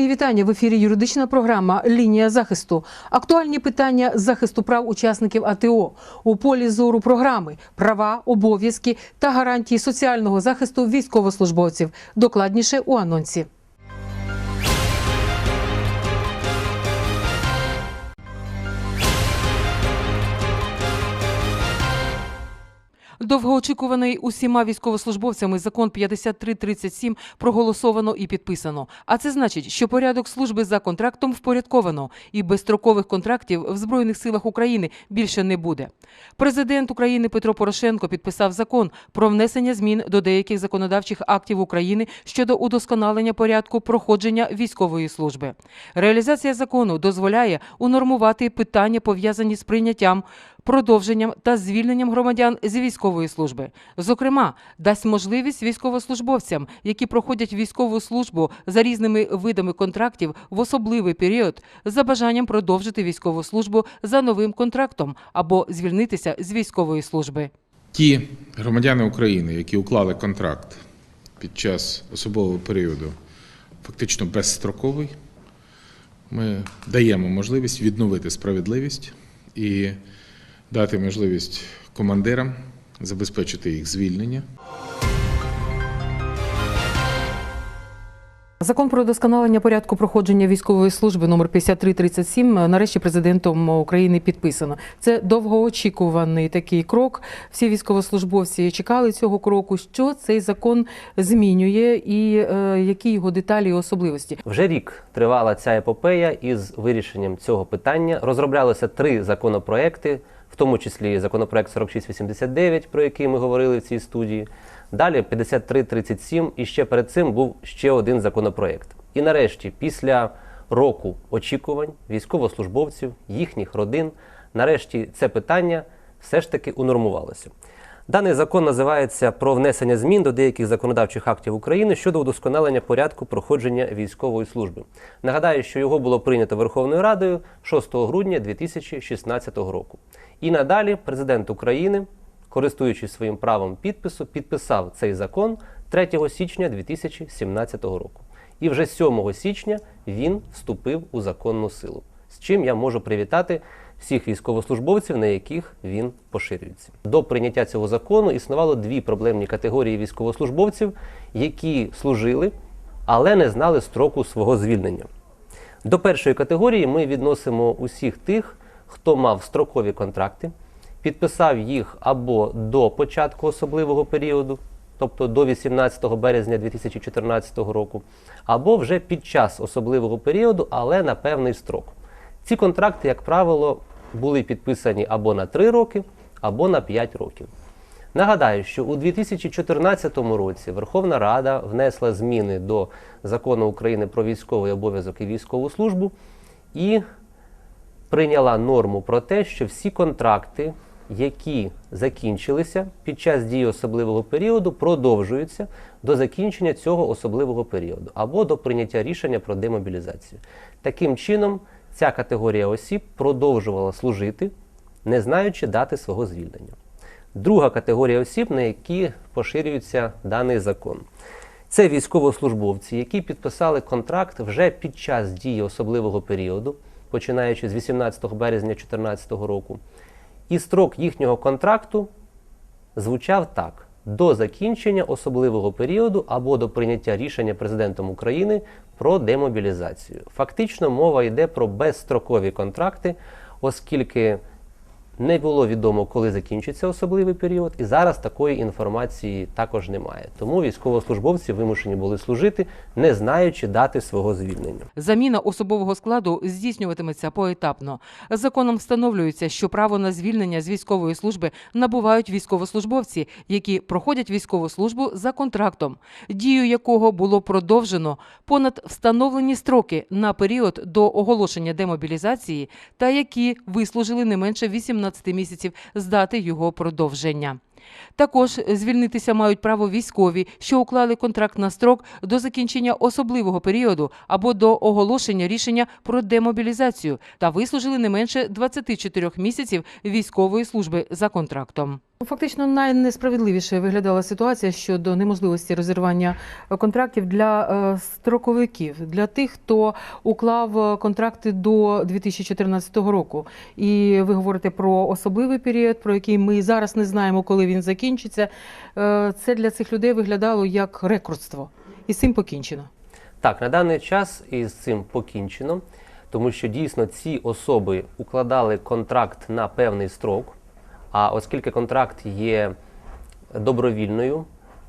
Мої вітання в ефірі. Юридична програма Лінія захисту. Актуальні питання захисту прав учасників АТО у полі зору програми, права, обов'язки та гарантії соціального захисту військовослужбовців. Докладніше у анонсі. Довгоочікуваний усіма військовослужбовцями закон 5337 проголосовано і підписано. А це значить, що порядок служби за контрактом впорядковано і безстрокових контрактів в Збройних силах України більше не буде. Президент України Петро Порошенко підписав закон про внесення змін до деяких законодавчих актів України щодо удосконалення порядку проходження військової служби. Реалізація закону дозволяє унормувати питання, пов'язані з прийняттям продовженням та звільненням громадян з військової служби. Зокрема, дасть можливість військовослужбовцям, які проходять військову службу за різними видами контрактів в особливий період, за бажанням продовжити військову службу за новим контрактом або звільнитися з військової служби. Ті громадяни України, які уклали контракт під час особового періоду, фактично безстроковий, ми даємо можливість відновити справедливість і дати можливість командирам забезпечити їх звільнення. Закон про удосконалення порядку проходження військової служби номер 5337 нарешті президентом України підписано. Це довгоочікуваний такий крок. Всі військовослужбовці чекали цього кроку. Що цей закон змінює і е, які його деталі і особливості? Вже рік тривала ця епопея із вирішенням цього питання. Розроблялися три законопроекти, в тому числі законопроект 4689, про який ми говорили в цій студії. Далі 5337, і ще перед цим був ще один законопроект. І нарешті, після року очікувань військовослужбовців, їхніх родин, нарешті це питання все ж таки унормувалося. Даний закон називається про внесення змін до деяких законодавчих актів України щодо удосконалення порядку проходження військової служби. Нагадаю, що його було прийнято Верховною Радою 6 грудня 2016 року. І надалі президент України, користуючись своїм правом підпису, підписав цей закон 3 січня 2017 року. І вже 7 січня він вступив у законну силу, з чим я можу привітати всіх військовослужбовців, на яких він поширюється. До прийняття цього закону існувало дві проблемні категорії військовослужбовців, які служили, але не знали строку свого звільнення. До першої категорії ми відносимо усіх тих, хто мав строкові контракти, підписав їх або до початку особливого періоду, тобто до 18 березня 2014 року, або вже під час особливого періоду, але на певний строк. Ці контракти, як правило, були підписані або на 3 роки, або на 5 років. Нагадаю, що у 2014 році Верховна Рада внесла зміни до закону України про військовий обов'язок і військову службу і прийняла норму про те, що всі контракти, які закінчилися під час дії особливого періоду, продовжуються до закінчення цього особливого періоду або до прийняття рішення про демобілізацію. Таким чином, ця категорія осіб продовжувала служити, не знаючи дати свого звільнення. Друга категорія осіб, на які поширюється даний закон. Це військовослужбовці, які підписали контракт вже під час дії особливого періоду, починаючи з 18 березня 2014 року. І строк їхнього контракту звучав так: до закінчення особливого періоду або до прийняття рішення президентом України про демобілізацію. Фактично мова йде про безстрокові контракти, оскільки не було відомо, коли закінчиться особливий період, і зараз такої інформації також немає. Тому військовослужбовці вимушені були служити, не знаючи дати свого звільнення. Заміна особового складу здійснюватиметься поетапно. Законом встановлюється, що право на звільнення з військової служби набувають військовослужбовці, які проходять військову службу за контрактом, дію якого було продовжено понад встановлені строки на період до оголошення демобілізації, та які вислужили не менше 18 місяців з дати його продовження. Також звільнитися мають право військові, що уклали контракт на строк до закінчення особливого періоду або до оголошення рішення про демобілізацію та вислужили не менше 24 місяців військової служби за контрактом. Фактично найнесправедливіше виглядала ситуація щодо неможливості розірвання контрактів для е, строковиків, для тих, хто уклав контракти до 2014 року. І ви говорите про особливий період, про який ми зараз не знаємо, коли він закінчиться. Е, Це для цих людей виглядало як рекрутство, і з цим покінчено. Так, на даний час із цим покінчено, тому що дійсно ці особи укладали контракт на певний строк. А оскільки контракт є добровільною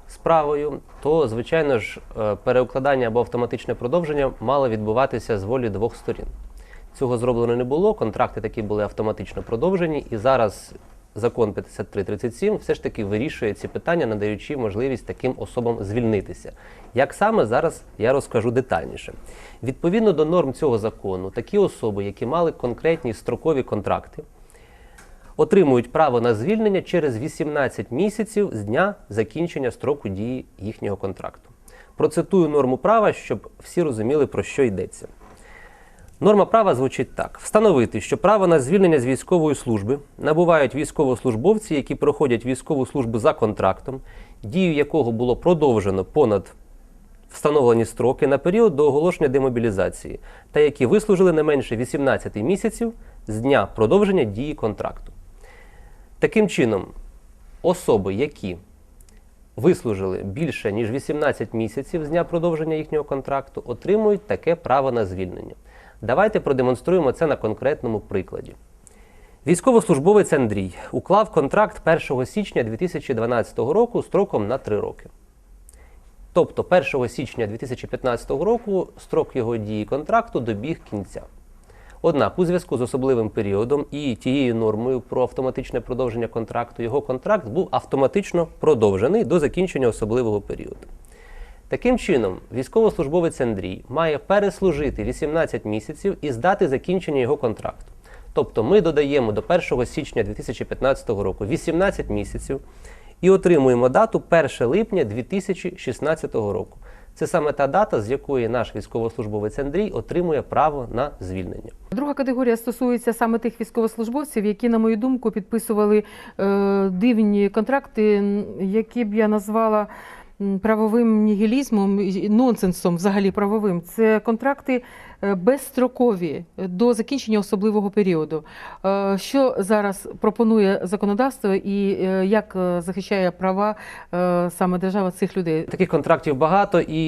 справою, то звичайно ж е, переукладання або автоматичне продовження мало відбуватися з волі двох сторін. Цього зроблено не було. Контракти такі були автоматично продовжені, і зараз закон 5337 все ж таки вирішує ці питання, надаючи можливість таким особам звільнитися. Як саме зараз я розкажу детальніше. Відповідно до норм цього закону, такі особи, які мали конкретні строкові контракти, отримують право на звільнення через 18 місяців з дня закінчення строку дії їхнього контракту. Процитую норму права, щоб всі розуміли, про що йдеться. Норма права звучить так: встановити, що право на звільнення з військової служби набувають військовослужбовці, які проходять військову службу за контрактом, дію якого було продовжено понад встановлені строки на період до оголошення демобілізації, та які вислужили не менше 18 місяців з дня продовження дії контракту. Таким чином, особи, які вислужили більше ніж 18 місяців з дня продовження їхнього контракту, отримують таке право на звільнення. Давайте продемонструємо це на конкретному прикладі. Військовослужбовець Андрій уклав контракт 1 січня 2012 року строком на 3 роки. Тобто 1 січня 2015 року строк його дії контракту добіг кінця. Однак, у зв'язку з особливим періодом і тією нормою про автоматичне продовження контракту, його контракт був автоматично продовжений до закінчення особливого періоду. Таким чином, військовослужбовець Андрій має переслужити 18 місяців і здати закінчення його контракту. Тобто ми додаємо до 1 січня 2015 року 18 місяців і отримуємо дату 1 липня 2016 року. Це саме та дата, з якої наш військовослужбовець Андрій отримує право на звільнення. Друга категорія стосується саме тих військовослужбовців, які, на мою думку, підписували е, дивні контракти, які б я назвала правовим нігілізмом, нонсенсом взагалі правовим. Це контракти е, безстрокові до закінчення особливого періоду. Е, Що зараз пропонує законодавство і е, як захищає права саме держава цих людей? Таких контрактів багато, і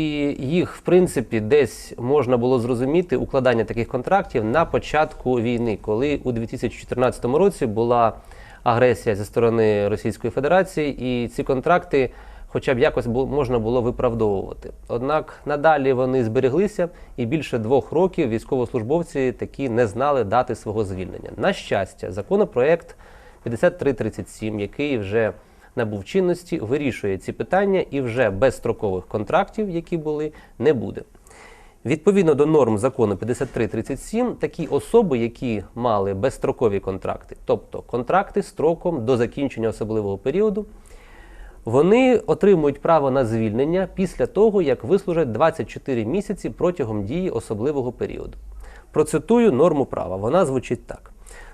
їх, в принципі, десь можна було зрозуміти укладання таких контрактів на початку війни, коли у 2014 році була агресія зі сторони Російської Федерації, і ці контракти. Хоча б якось можна було виправдовувати. Однак надалі вони збереглися, і більше двох років військовослужбовці такі не знали дати свого звільнення. На щастя, законопроект 5337, який вже набув чинності, вирішує ці питання і вже безстрокових контрактів, які були, не буде. Відповідно до норм закону 5337, такі особи, які мали безстрокові контракти, тобто контракти строком до закінчення особливого періоду, вони отримують право на звільнення після того, як вислужать 24 місяці протягом дії особливого періоду. Процитую норму права. Вона звучить так: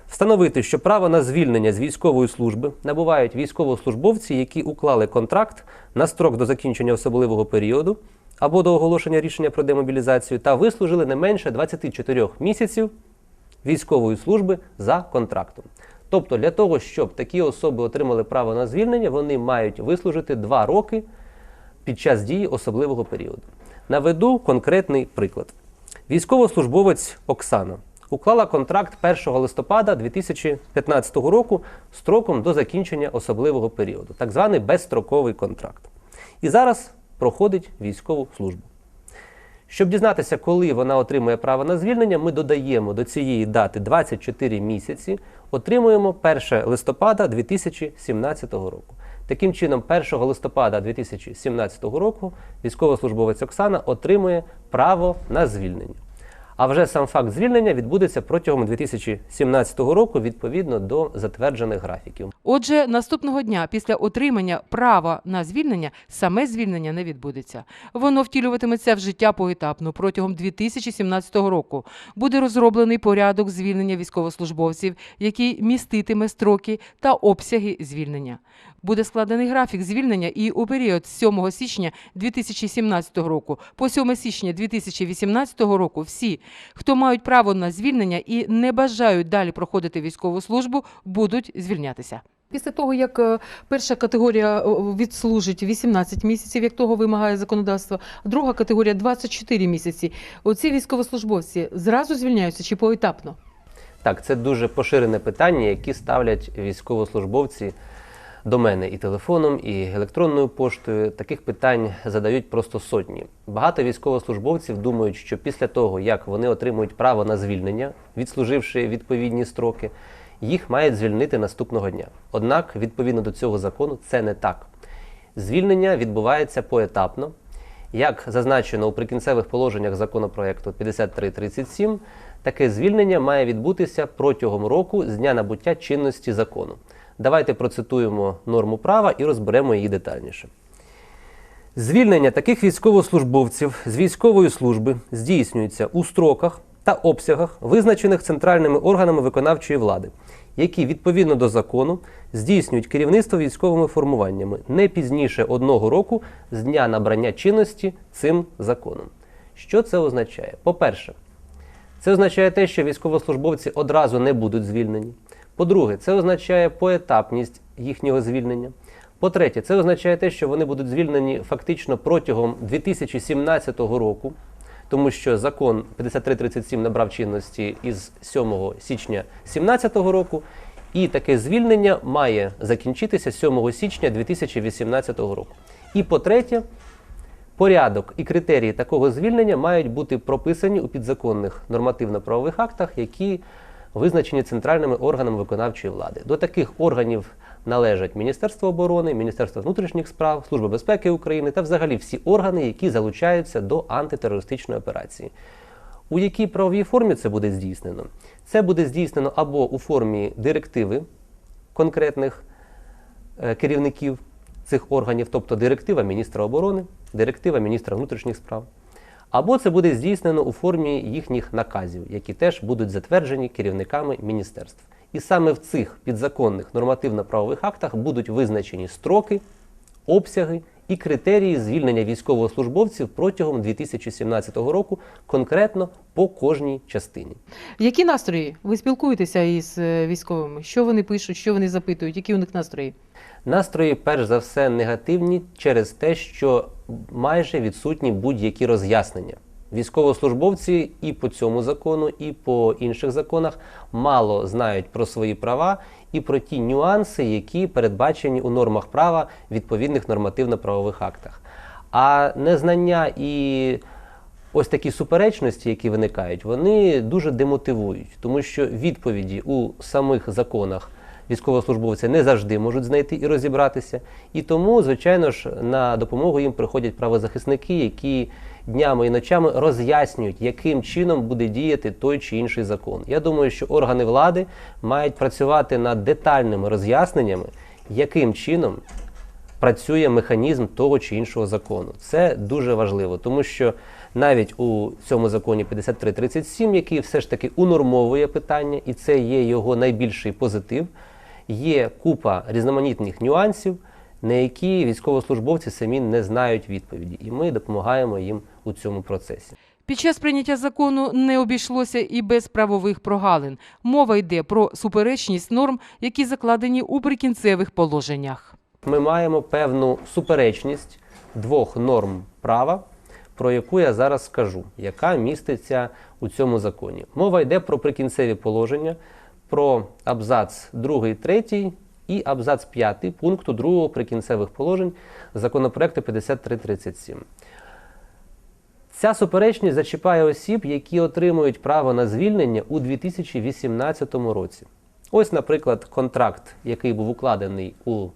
встановити, що право на звільнення з військової служби набувають військовослужбовці, які уклали контракт на строк до закінчення особливого періоду або до оголошення рішення про демобілізацію та вислужили не менше 24 місяців військової служби за контрактом. Тобто, для того, щоб такі особи отримали право на звільнення, вони мають вислужити 2 роки під час дії особливого періоду. Наведу конкретний приклад. Військовослужбовець Оксана уклала контракт 1 листопада 2015 року строком до закінчення особливого періоду, так званий безстроковий контракт. І зараз проходить військову службу. Щоб дізнатися, коли вона отримує право на звільнення, ми додаємо до цієї дати 24 місяці, отримуємо 1 листопада 2017 року. Таким чином, 1 листопада 2017 року військовослужбовець Оксана отримує право на звільнення. А вже сам факт звільнення відбудеться протягом 2017 року відповідно до затверджених графіків. Отже, наступного дня після отримання права на звільнення саме звільнення не відбудеться. Воно втілюватиметься в життя поетапно протягом 2017 року. Буде розроблений порядок звільнення військовослужбовців, який міститиме строки та обсяги звільнення. Буде складений графік звільнення і у період з 7 січня 2017 року по 7 січня 2018 року всі, хто мають право на звільнення і не бажають далі проходити військову службу, будуть звільнятися. Після того, як е, перша категорія е, відслужить 18 місяців, як того вимагає законодавство, друга категорія 24 місяці. Оці військовослужбовці зразу звільняються чи поетапно? Так, це дуже поширене питання, які ставлять військовослужбовці до мене і телефоном, і електронною поштою. Таких питань задають просто сотні. Багато військовослужбовців думають, що після того, як вони отримують право на звільнення, відслуживши відповідні строки, їх мають звільнити наступного дня. Однак, відповідно до цього закону, це не так. Звільнення відбувається поетапно. Як зазначено у прикінцевих положеннях законопроекту 5337, таке звільнення має відбутися протягом року з дня набуття чинності закону. Давайте процитуємо норму права і розберемо її детальніше. Звільнення таких військовослужбовців з військової служби здійснюється у строках та обсягах, визначених центральними органами виконавчої влади, які відповідно до закону здійснюють керівництво військовими формуваннями не пізніше одного року з дня набрання чинності цим законом. Що це означає? По-перше, це означає те, що військовослужбовці одразу не будуть звільнені. По-друге, це означає поетапність їхнього звільнення. По-третє, це означає те, що вони будуть звільнені фактично протягом 2017 року, тому що закон 5337 набрав чинності із 7 січня 2017 року, і таке звільнення має закінчитися 7 січня 2018 року. І по-третє, Порядок і критерії такого звільнення мають бути прописані у підзаконних нормативно-правових актах, які визначені центральними органами виконавчої влади. До таких органів належать Міністерство оборони, Міністерство внутрішніх справ, Служба безпеки України та взагалі всі органи, які залучаються до антитерористичної операції. У якій правовій формі це буде здійснено? Це буде здійснено або у формі директиви конкретних е, керівників цих органів, тобто директива міністра оборони, директива міністра внутрішніх справ. Або це буде здійснено у формі їхніх наказів, які теж будуть затверджені керівниками міністерств. І саме в цих підзаконних нормативно-правових актах будуть визначені строки, обсяги і критерії звільнення військовослужбовців протягом 2017 року, конкретно по кожній частині. Які настрої? Ви спілкуєтеся із е, військовими? Що вони пишуть, що вони запитують, які у них настрої? Настрої, перш за все, негативні через те, що майже відсутні будь-які роз'яснення. Військовослужбовці і по цьому закону, і по інших законах мало знають про свої права і про ті нюанси, які передбачені у нормах права відповідних нормативно-правових актах. А незнання і ось такі суперечності, які виникають, вони дуже демотивують, тому що відповіді у самих законах військовослужбовці не завжди можуть знайти і розібратися. І тому, звичайно ж, на допомогу їм приходять правозахисники, які днями і ночами роз'яснюють, яким чином буде діяти той чи інший закон. Я думаю, що органи влади мають працювати над детальними роз'ясненнями, яким чином працює механізм того чи іншого закону. Це дуже важливо, тому що навіть у цьому законі 5337, який все ж таки унормовує питання, і це є його найбільший позитив, є купа різноманітних нюансів, на які військовослужбовці самі не знають відповіді, і ми допомагаємо їм у цьому процесі. Під час прийняття закону не обійшлося і без правових прогалин. Мова йде про суперечність норм, які закладені у прикінцевих положеннях. Ми маємо певну суперечність двох норм права, про яку я зараз скажу, яка міститься у цьому законі. Мова йде про прикінцеві положення, про абзац 2, 3 і абзац 5 пункту 2 прикінцевих положень законопроекту 5337. Ця суперечність зачіпає осіб, які отримують право на звільнення у 2018 році. Ось, наприклад, контракт, який був укладений у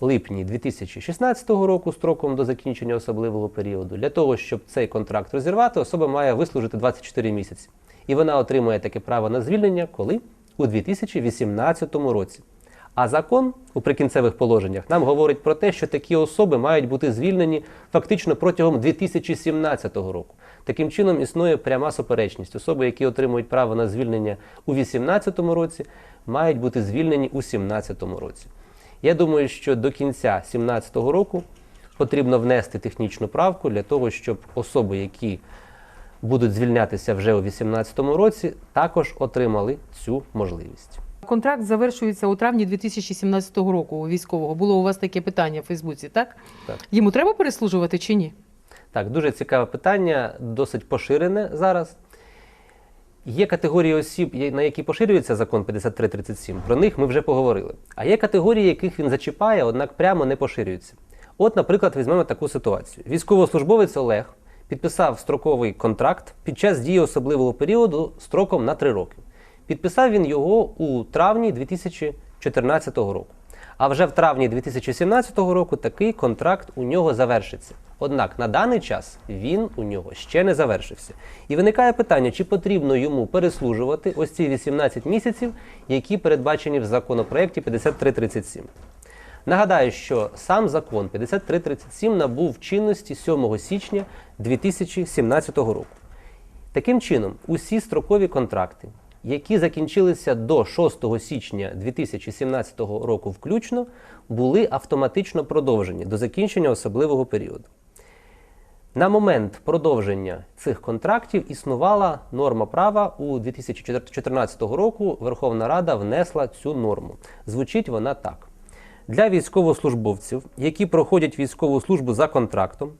липні 2016 року строком до закінчення особливого періоду. Для того, щоб цей контракт розірвати, особа має вислужити 24 місяці. І вона отримує таке право на звільнення коли? У 2018 році. А закон у прикінцевих положеннях нам говорить про те, що такі особи мають бути звільнені фактично протягом 2017 року. Таким чином існує пряма суперечність. Особи, які отримують право на звільнення у 2018 році, мають бути звільнені у 2017 році. Я думаю, що до кінця 2017 року потрібно внести технічну правку для того, щоб особи, які будуть звільнятися вже у 2018 році, також отримали цю можливість. Контракт завершується у травні 2017 року у військового. Було у вас таке питання в Фейсбуці, так? Так. Йому треба переслужувати чи ні? Так, дуже цікаве питання, досить поширене зараз. Є категорії осіб, на які поширюється закон 5337, про них ми вже поговорили. А є категорії, яких він зачіпає, однак прямо не поширюється. От, наприклад, візьмемо таку ситуацію. Військовослужбовець Олег підписав строковий контракт під час дії особливого періоду строком на 3 роки. Підписав він його у травні 2014 року. А вже в травні 2017 року такий контракт у нього завершиться. Однак на даний час він у нього ще не завершився. І виникає питання, чи потрібно йому переслужувати ось ці 18 місяців, які передбачені в законопроекті 5337. Нагадаю, що сам закон 5337 набув чинності 7 січня 2017 року. Таким чином, усі строкові контракти, які закінчилися до 6 січня 2017 року включно, були автоматично продовжені до закінчення особливого періоду. На момент продовження цих контрактів існувала норма права у 2014 року. Верховна Рада внесла цю норму. Звучить вона так: для військовослужбовців, які проходять військову службу за контрактом,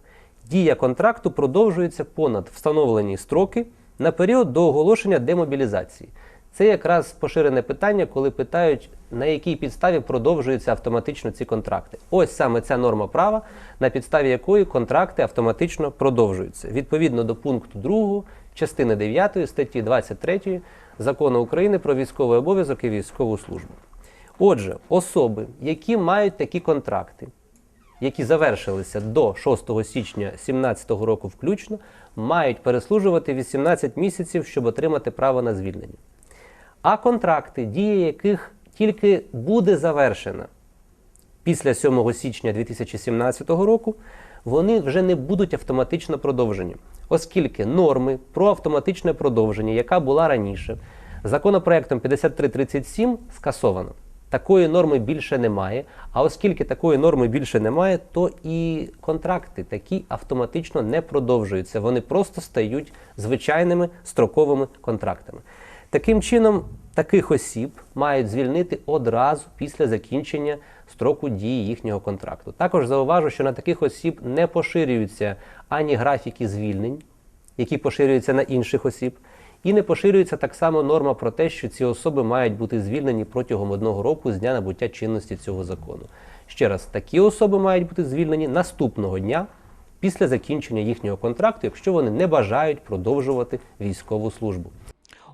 дія контракту продовжується понад встановлені строки на період до оголошення демобілізації. Це якраз поширене питання, коли питають, на якій підставі продовжуються автоматично ці контракти. Ось саме ця норма права, на підставі якої контракти автоматично продовжуються. Відповідно до пункту 2 частини 9 статті 23 Закону України про військовий обов'язок і військову службу. Отже, особи, які мають такі контракти, які завершилися до 6 січня 2017 року включно, мають переслужувати 18 місяців, щоб отримати право на звільнення. А контракти, дія яких тільки буде завершена після 7 січня 2017 року, вони вже не будуть автоматично продовжені, оскільки норми про автоматичне продовження, яка була раніше, законопроектом 5337 скасовано. Такої норми більше немає. А оскільки такої норми більше немає, то і контракти такі автоматично не продовжуються. Вони просто стають звичайними строковими контрактами. Таким чином, таких осіб мають звільнити одразу після закінчення строку дії їхнього контракту. Також зауважу, що на таких осіб не поширюються ані графіки звільнень, які поширюються на інших осіб, і не поширюється так само норма про те, що ці особи мають бути звільнені протягом одного року з дня набуття чинності цього закону. Ще раз, такі особи мають бути звільнені наступного дня після закінчення їхнього контракту, якщо вони не бажають продовжувати військову службу.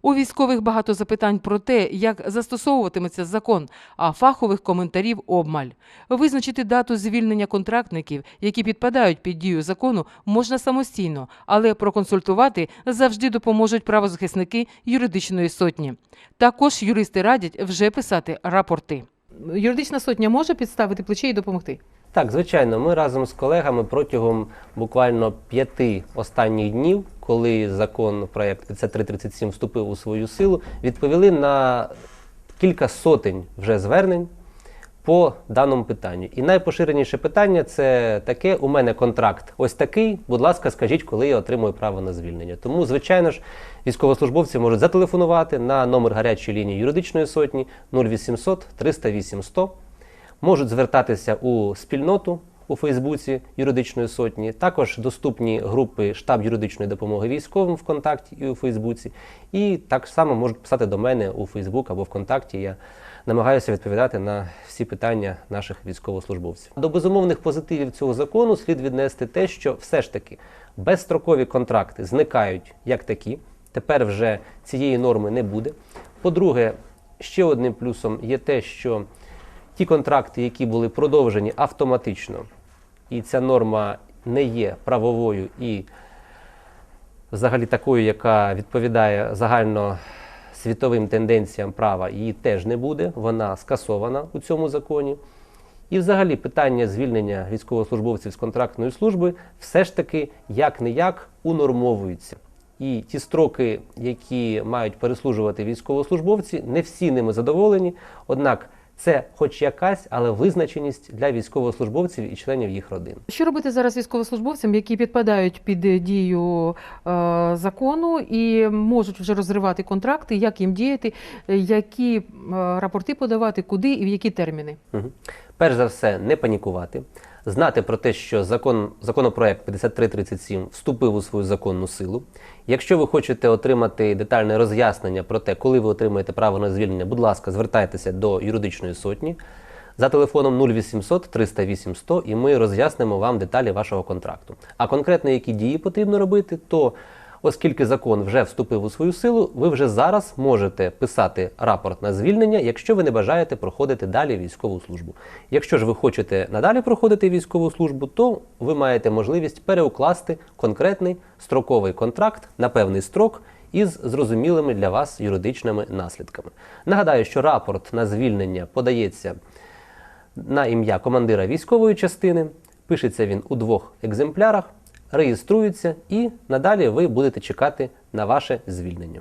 У військових багато запитань про те, як застосовуватиметься закон, а фахових коментарів обмаль. Визначити дату звільнення контрактників, які підпадають під дію закону, можна самостійно, але проконсультувати завжди допоможуть правозахисники юридичної сотні. Також юристи радять вже писати рапорти. Юридична сотня може підставити плече і допомогти. Так, звичайно, ми разом з колегами протягом буквально п'яти останніх днів, коли закон проєкт 5337 вступив у свою силу, відповіли на кілька сотень вже звернень по даному питанню. І найпоширеніше питання це таке: у мене контракт ось такий. Будь ласка, скажіть, коли я отримую право на звільнення. Тому, звичайно ж, військовослужбовці можуть зателефонувати на номер гарячої лінії юридичної сотні 0800 308 100 можуть звертатися у спільноту у Фейсбуці юридичної сотні. Також доступні групи штаб юридичної допомоги військовим ВКонтакті і у Фейсбуці. І так само можуть писати до мене у Фейсбук або ВКонтакті. Я намагаюся відповідати на всі питання наших військовослужбовців. До безумовних позитивів цього закону слід віднести те, що все ж таки безстрокові контракти зникають як такі. Тепер вже цієї норми не буде. По-друге, ще одним плюсом є те, що ті контракти, які були продовжені автоматично, і ця норма не є правовою і взагалі такою, яка відповідає загально світовим тенденціям права, її теж не буде. Вона скасована у цьому законі. І взагалі питання звільнення військовослужбовців з контрактної служби все ж таки як не як унормовується. І ті строки, які мають переслужувати військовослужбовці, не всі ними задоволені. Однак це хоч якась, але визначеність для військовослужбовців і членів їх родин. Що робити зараз військовослужбовцям, які підпадають під дію е, закону і можуть вже розривати контракти? Як їм діяти, які е, рапорти подавати, куди і в які терміни? Угу. Перш за все, не панікувати, знати про те, що закон, законопроект 5337 вступив у свою законну силу. Якщо ви хочете отримати детальне роз'яснення про те, коли ви отримаєте право на звільнення, будь ласка, звертайтеся до юридичної сотні за телефоном 0800 308 100 і ми роз'яснимо вам деталі вашого контракту. А конкретно які дії потрібно робити, то Оскільки закон вже вступив у свою силу, ви вже зараз можете писати рапорт на звільнення, якщо ви не бажаєте проходити далі військову службу. Якщо ж ви хочете надалі проходити військову службу, то ви маєте можливість переукласти конкретний строковий контракт на певний строк із зрозумілими для вас юридичними наслідками. Нагадаю, що рапорт на звільнення подається на ім'я командира військової частини. Пишеться він у двох екземплярах, реєструється і надалі ви будете чекати на ваше звільнення.